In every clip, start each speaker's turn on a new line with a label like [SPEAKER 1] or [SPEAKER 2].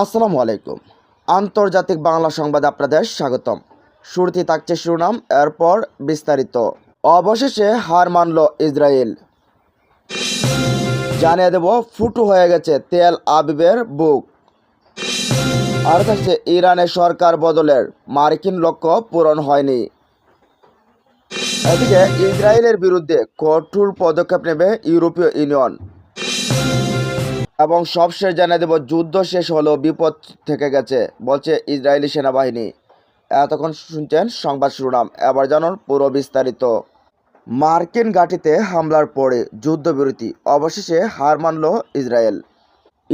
[SPEAKER 1] আসসালামু আলাইকুম আন্তর্জাতিক বাংলা সংবাদ আপনাদের স্বাগতম শুরুতে থাকছে শিরোনাম এরপর বিস্তারিত অবশেষে হার মানল ইসরায়েল জানিয়ে দেব ফুটু হয়ে গেছে তেল আবিবের বুক আর থাকছে ইরানের সরকার বদলের মার্কিন লক্ষ্য পূরণ হয়নি এদিকে ইসরায়েলের বিরুদ্ধে কঠোর পদক্ষেপ নেবে ইউরোপীয় ইউনিয়ন এবং সবশেষ জানিয়ে দেব যুদ্ধ শেষ হলো বিপদ থেকে গেছে বলছে ইসরায়েলি সেনাবাহিনী এতক্ষণ শুনছেন সংবাদ শিরোনাম এবার জানুন পুরো বিস্তারিত মার্কিন ঘাঁটিতে হামলার পরে যুদ্ধবিরতি অবশেষে হার মানল ইসরায়েল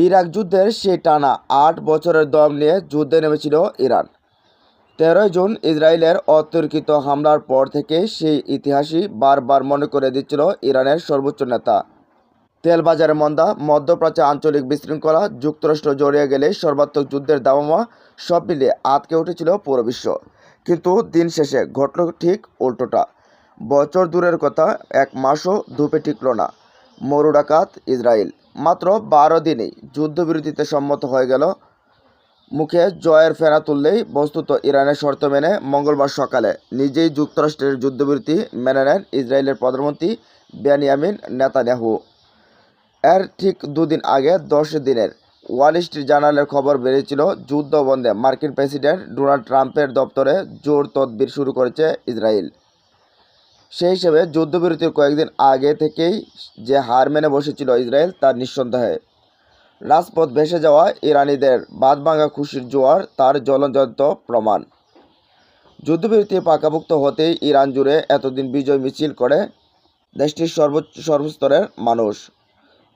[SPEAKER 1] ইরাক যুদ্ধের সেই টানা আট বছরের দম নিয়ে যুদ্ধে নেমেছিল ইরান তেরোই জুন ইসরায়েলের অতর্কিত হামলার পর থেকে সেই ইতিহাসই বারবার মনে করে দিচ্ছিল ইরানের সর্বোচ্চ নেতা তেল বাজারে মন্দা মধ্যপ্রাচ্যে আঞ্চলিক বিশৃঙ্খলা যুক্তরাষ্ট্র জড়িয়ে গেলে সর্বাত্মক যুদ্ধের দামামা সব মিলিয়ে আটকে উঠেছিল পুরো বিশ্ব কিন্তু দিন শেষে ঘটল ঠিক উল্টোটা বছর দূরের কথা এক মাসও ধূপে টিকল না মরু ডাকাত ইসরায়েল মাত্র বারো দিনেই যুদ্ধবিরতিতে সম্মত হয়ে গেল মুখে জয়ের ফেরা তুললেই বস্তুত ইরানের শর্ত মেনে মঙ্গলবার সকালে নিজেই যুক্তরাষ্ট্রের যুদ্ধবিরতি মেনে নেন ইসরায়েলের প্রধানমন্ত্রী বেনিয়ামিন নেতানিয়াহু এর ঠিক দুদিন আগে দশ দিনের ওয়াল স্ট্রিট জার্নালের খবর বেরিয়েছিল যুদ্ধবন্ধে মার্কিন প্রেসিডেন্ট ডোনাল্ড ট্রাম্পের দপ্তরে জোর তদবির শুরু করেছে ইসরায়েল সেই হিসেবে যুদ্ধবিরতির কয়েকদিন আগে থেকেই যে হার মেনে বসেছিল ইসরায়েল তার নিঃসন্দেহে রাজপথ ভেসে যাওয়া ইরানিদের ভাঙা খুশির জোয়ার তার জলজন্ত প্রমাণ যুদ্ধবিরতি পাকাভুক্ত হতেই ইরান জুড়ে এতদিন বিজয় মিছিল করে দেশটির সর্বোচ্চ সর্বস্তরের মানুষ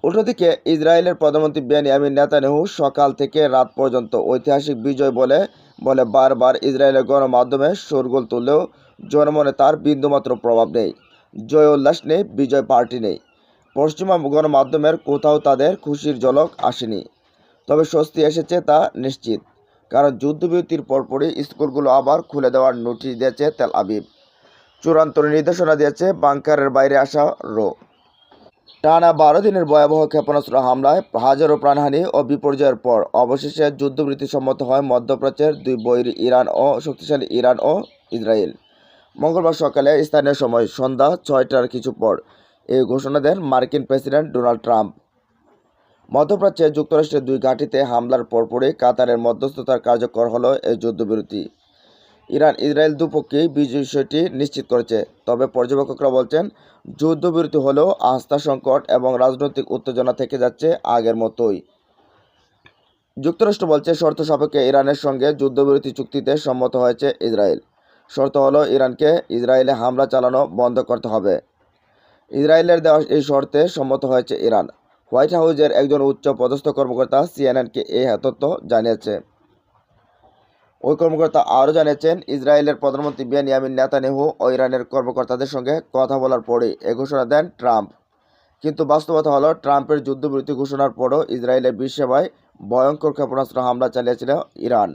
[SPEAKER 1] অন্যদিকে ইসরায়েলের প্রধানমন্ত্রী বেনিয়ামিন নেতানিয়াহু সকাল থেকে রাত পর্যন্ত ঐতিহাসিক বিজয় বলে বলে বারবার ইসরায়েলের গণমাধ্যমে সরগোল তুললেও জনমনে তার বিন্দুমাত্র প্রভাব নেই জয় উল্লাস নেই বিজয় পার্টি নেই পশ্চিমা গণমাধ্যমের কোথাও তাদের খুশির জলক আসেনি তবে স্বস্তি এসেছে তা নিশ্চিত কারণ যুদ্ধবিরতির পরপরই স্কুলগুলো আবার খুলে দেওয়ার নোটিশ দিয়েছে তেল আবিব চূড়ান্ত নির্দেশনা দিয়েছে বাংকারের বাইরে আসা রো টানা বারো দিনের ভয়াবহ ক্ষেপণাস্ত্র হামলায় হাজারো প্রাণহানি ও বিপর্যয়ের পর অবশেষে যুদ্ধবৃত্তি সম্মত হয় মধ্যপ্রাচ্যের দুই বৈর ইরান ও শক্তিশালী ইরান ও ইসরায়েল মঙ্গলবার সকালে স্থানীয় সময় সন্ধ্যা ছয়টার কিছু পর এই ঘোষণা দেন মার্কিন প্রেসিডেন্ট ডোনাল্ড ট্রাম্প মধ্যপ্রাচ্যে যুক্তরাষ্ট্রের দুই ঘাঁটিতে হামলার পরপরই কাতারের মধ্যস্থতার কার্যকর হল এই যুদ্ধবিরতি ইরান ইসরায়েল দুপক্ষেই বিজয় বিষয়টি নিশ্চিত করেছে তবে পর্যবেক্ষকরা বলছেন যুদ্ধবিরতি হলেও আস্থা সংকট এবং রাজনৈতিক উত্তেজনা থেকে যাচ্ছে আগের মতোই যুক্তরাষ্ট্র বলছে শর্ত সাপেক্ষে ইরানের সঙ্গে যুদ্ধবিরতি চুক্তিতে সম্মত হয়েছে ইসরায়েল শর্ত হলো ইরানকে ইসরায়েলে হামলা চালানো বন্ধ করতে হবে ইসরায়েলের দেওয়া এই শর্তে সম্মত হয়েছে ইরান হোয়াইট হাউজের একজন উচ্চ পদস্থ কর্মকর্তা সিএনএনকে এই তথ্য জানিয়েছে ওই কর্মকর্তা আরও জানিয়েছেন ইসরায়েলের প্রধানমন্ত্রী বেনিয়ামিন নেতানেহু ও ইরানের কর্মকর্তাদের সঙ্গে কথা বলার পরে এ ঘোষণা দেন ট্রাম্প কিন্তু বাস্তবতা হলো ট্রাম্পের যুদ্ধবিরতি ঘোষণার পরও ইসরায়েলের বিশ্বসেবায় ভয়ঙ্কর ক্ষেপণাস্ত্র হামলা চালিয়েছিল ইরান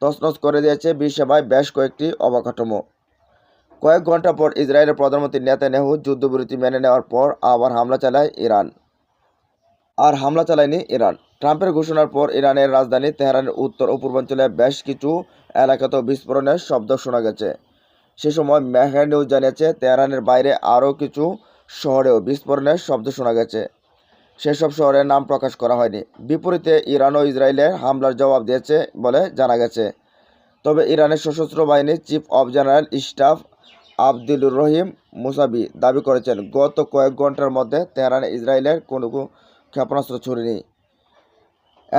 [SPEAKER 1] তছনছ করে দিয়েছে বিশ্বসেবায় বেশ কয়েকটি অবকাঠামো কয়েক ঘন্টা পর ইসরায়েলের প্রধানমন্ত্রী নেতানেহু যুদ্ধবিরতি মেনে নেওয়ার পর আবার হামলা চালায় ইরান আর হামলা চালায়নি ইরান ট্রাম্পের ঘোষণার পর ইরানের রাজধানী তেহরানের উত্তর ও পূর্বাঞ্চলে বেশ কিছু এলাকাতেও বিস্ফোরণের শব্দ শোনা গেছে সে সময় মেহের নিউজ জানিয়েছে তেহরানের বাইরে আরও কিছু শহরেও বিস্ফোরণের শব্দ শোনা গেছে সেসব শহরের নাম প্রকাশ করা হয়নি বিপরীতে ইরান ও ইসরায়েলের হামলার জবাব দিয়েছে বলে জানা গেছে তবে ইরানের সশস্ত্র বাহিনী chief of general staff Abdul Rahim Mousavi দাবি করেছেন গত কয়েক ঘন্টার মধ্যে তেহরান ইসরায়েলের কোনো ক্ষেপণাস্ত্র ছুড়ে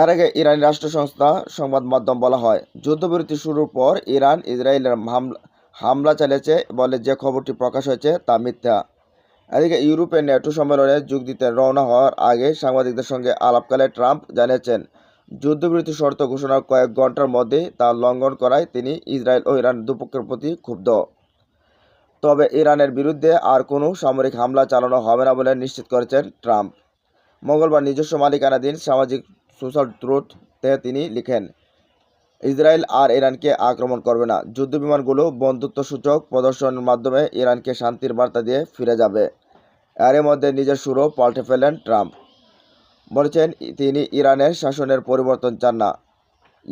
[SPEAKER 1] এর আগে ইরানি রাষ্ট্র সংস্থা সংবাদ মাধ্যম বলা হয় যুদ্ধবিরতি শুরুর পর ইরান ইসরায়েলের হামলা হামলা চালিয়েছে বলে যে খবরটি প্রকাশ হয়েছে তা মিথ্যা এদিকে ইউরোপের ন্যাটো সম্মেলনে যোগ দিতে রওনা হওয়ার আগে সাংবাদিকদের সঙ্গে আলাপকালে ট্রাম্প জানিয়েছেন যুদ্ধবিরতি শর্ত ঘোষণার কয়েক ঘন্টার মধ্যে তা লঙ্ঘন করায় তিনি ইসরায়েল ও ইরান দুপক্ষের প্রতি ক্ষুব্ধ তবে ইরানের বিরুদ্ধে আর কোনো সামরিক হামলা চালানো হবে না বলে নিশ্চিত করেছেন ট্রাম্প মঙ্গলবার নিজস্ব মালিকানাধীন সামাজিক সোশ্যাল ট্রুথতে তিনি লিখেন ইসরায়েল আর ইরানকে আক্রমণ করবে না যুদ্ধবিমানগুলো বন্ধুত্বসূচক প্রদর্শনের মাধ্যমে ইরানকে শান্তির বার্তা দিয়ে ফিরে যাবে এর মধ্যে নিজের সুরও পাল্টে ফেলেন ট্রাম্প বলেছেন তিনি ইরানের শাসনের পরিবর্তন চান না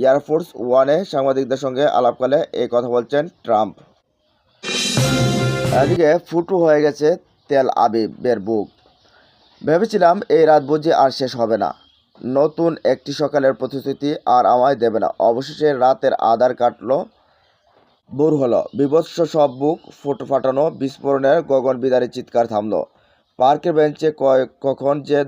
[SPEAKER 1] এয়ারফোর্স ওয়ানে সাংবাদিকদের সঙ্গে আলাপকালে এই কথা বলছেন ট্রাম্প এদিকে ফুটু হয়ে গেছে তেল আবিবের বুক ভেবেছিলাম এই রাত বুঝি আর শেষ হবে না নতুন একটি সকালের প্রতিশ্রুতি আর আমায় দেবে না অবশেষে রাতের আধার কাটলো ভোর হলো বিভৎস সব বুক ফুট ফাটানো বিস্ফোরণের গগন বিদারী চিৎকার থামল পার্কের বেঞ্চে কখন যে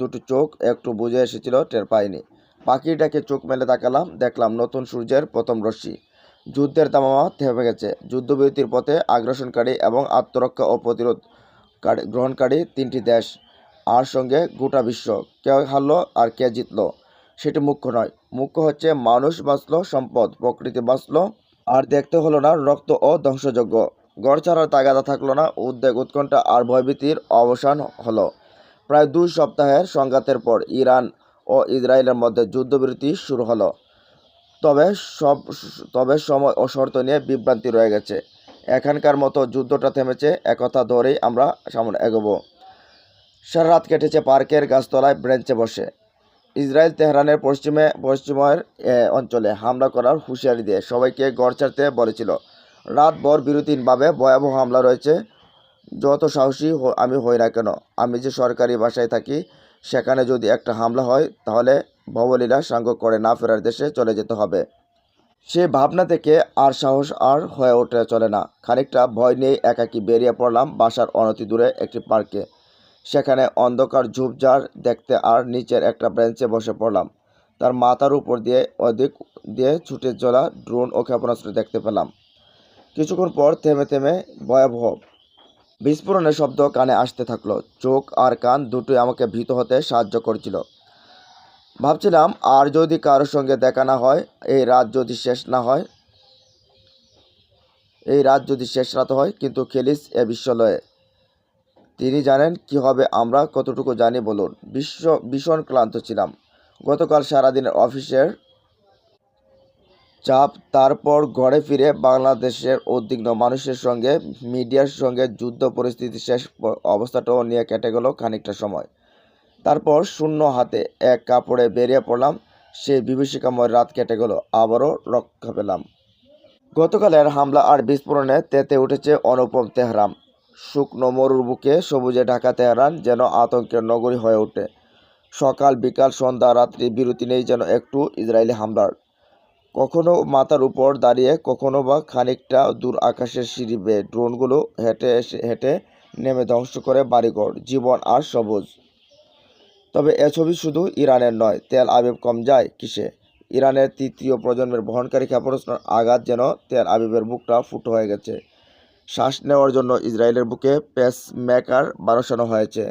[SPEAKER 1] দুটো চোখ একটু বুঝে এসেছিল টের পায়নি পাখিটাকে চোখ মেলে তাকালাম দেখলাম নতুন সূর্যের প্রথম রশ্মি যুদ্ধের তামামা থেমে গেছে যুদ্ধবিরতির পথে আগ্রাসনকারী এবং আত্মরক্ষা ও প্রতিরোধ গ্রহণকারী তিনটি দেশ আর সঙ্গে গোটা বিশ্ব কে হারলো আর কে জিতলো সেটি মুখ্য নয় মুখ্য হচ্ছে মানুষ বাঁচলো সম্পদ প্রকৃতি বাঁচলো আর দেখতে হলো না রক্ত ও ধ্বংসযোগ্য গড় ছাড়ার তাগাদা থাকলো না উদ্বেগ উৎকণ্ঠা আর ভয়ভীতির অবসান হলো প্রায় দুই সপ্তাহের সংঘাতের পর ইরান ও ইসরায়েলের মধ্যে যুদ্ধবিরতি শুরু হলো তবে সব তবে সময় ও শর্ত নিয়ে বিভ্রান্তি রয়ে গেছে এখানকার মতো যুদ্ধটা থেমেছে একথা ধরেই আমরা সামনে এগোবো সারা কেটেছে পার্কের গাছতলায় ব্রেঞ্চে বসে ইসরায়েল তেহরানের পশ্চিমে পশ্চিমের অঞ্চলে হামলা করার হুঁশিয়ারি দিয়ে সবাইকে গড় ছাড়তে বলেছিল বর বিরতিনভাবে ভয়াবহ হামলা রয়েছে যত সাহসী আমি হই না কেন আমি যে সরকারি বাসায় থাকি সেখানে যদি একটা হামলা হয় তাহলে ভবলীলা সাঙ্গ করে না ফেরার দেশে চলে যেতে হবে সে ভাবনা থেকে আর সাহস আর হয়ে ওঠে চলে না খানিকটা ভয় নিয়ে একাকি বেরিয়ে পড়লাম বাসার অনতি দূরে একটি পার্কে সেখানে অন্ধকার ঝোপঝাড় দেখতে আর নিচের একটা ব্রেঞ্চে বসে পড়লাম তার মাথার উপর দিয়ে অধিক দিয়ে ছুটে চলা ড্রোন ও ক্ষেপণাস্ত্র দেখতে পেলাম কিছুক্ষণ পর থেমে থেমে ভয়াবহ বিস্ফোরণের শব্দ কানে আসতে থাকলো চোখ আর কান দুটোই আমাকে ভীত হতে সাহায্য করছিল ভাবছিলাম আর যদি কারোর সঙ্গে দেখা না হয় এই রাত যদি শেষ না হয় এই রাত যদি শেষ রাত হয় কিন্তু খেলিস এ বিশ্বলয়ে তিনি জানেন কি হবে আমরা কতটুকু জানি বলুন বিশ্ব ভীষণ ক্লান্ত ছিলাম গতকাল সারাদিনের অফিসের চাপ তারপর ঘরে ফিরে বাংলাদেশের উদ্বিগ্ন মানুষের সঙ্গে মিডিয়ার সঙ্গে যুদ্ধ পরিস্থিতি শেষ অবস্থাটাও নিয়ে কেটে গেল খানিকটা সময় তারপর শূন্য হাতে এক কাপড়ে বেরিয়ে পড়লাম সেই বিভীষিকাময় রাত কেটে গেল আবারও রক্ষা পেলাম গতকালের হামলা আর বিস্ফোরণে তেতে উঠেছে অনুপম তেহরাম শুকনো মরুর বুকে সবুজে ঢাকা তেহরান যেন আতঙ্কের নগরী হয়ে ওঠে সকাল বিকাল সন্ধ্যা রাত্রি বিরতি নেই যেন একটু ইসরায়েলি হামলার কখনো মাথার উপর দাঁড়িয়ে কখনো বা খানিকটা দূর আকাশের সিঁড়ি বেয়ে ড্রোনগুলো হেঁটে এসে হেঁটে নেমে ধ্বংস করে বাড়িঘর জীবন আর সবুজ তবে এ ছবি শুধু ইরানের নয় তেল আবিব কম যায় কিসে ইরানের তৃতীয় প্রজন্মের বহনকারী ক্ষেপণাস্ত্র আঘাত যেন তেল আবিবের বুকটা ফুটো হয়ে গেছে শ্বাস নেওয়ার জন্য ইসরায়েলের বুকে পেস ম্যাকার বসানো হয়েছে